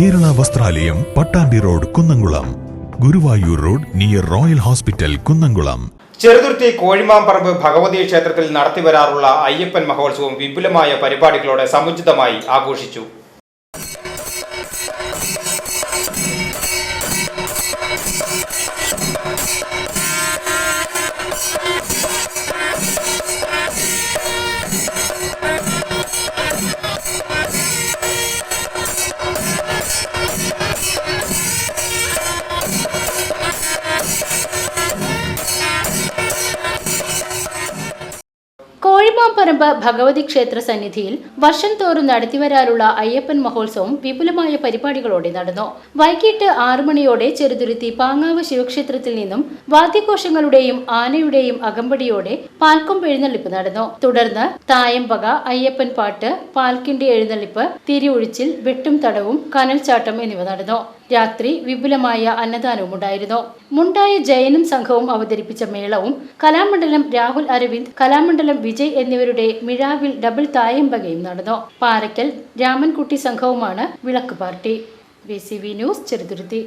ദേവാലയം Pattambi road Kunnamkulam. Guruvayur road near royal hospital Kunnamkulam. Cheruthuruthy Kozhimamparambu Bhagavathi ക്ഷേത്രത്തിൽ നടത്തിവരാറുള്ള അയ്യപ്പൻ മഹോത്സവം വിപുലമായ പരിപാടികളോടെ സമുചിതമായി ആഘോഷിച്ചു. കോഴിമാമ്പറമ്പ് ഭഗവതി ക്ഷേത്ര സന്നിധിയിൽ വർഷം തോറും നടത്തിവരാറുള്ള അയ്യപ്പൻ മഹോത്സവം വിപുലമായ പരിപാടികളോടെ നടന്നു. വൈകിട്ട് ആറു മണിയോടെ ചെറുതുരുത്തി പാങ്ങാവ് ശിവക്ഷേത്രത്തിൽ നിന്നും വാദ്യഘോഷങ്ങളുടെയും ആനയുടെയും അകമ്പടിയോടെ പാൽക്കൊമ്പ് എഴുന്നള്ളിപ്പ് നടന്നു. തുടർന്ന് തായമ്പക അയ്യപ്പൻ പാട്ട് പാൽക്കിന്റെ എഴുന്നള്ളിപ്പ് തിരിയൊഴിച്ചിൽ വെട്ടും തടവും കനൽച്ചാട്ടം എന്നിവ നടന്നു. രാത്രി വിപുലമായ അന്നദാനവും ഉണ്ടായിരുന്നു. മുണ്ടായ ജയനും സംഘവും അവതരിപ്പിച്ച മേളവും കലാമണ്ഡലം രാഹുൽ അരവിന്ദ് കലാമണ്ഡലം വിജയ് എന്നിവരുടെ മിഴാവിൽ ഡബിൾ തായമ്പകയും നടന്നു. പാറയ്ക്കൽ രാമൻകുട്ടി സംഘവുമാണ് വിളക്ക് പാർട്ടി. B news Cheruthuruthy.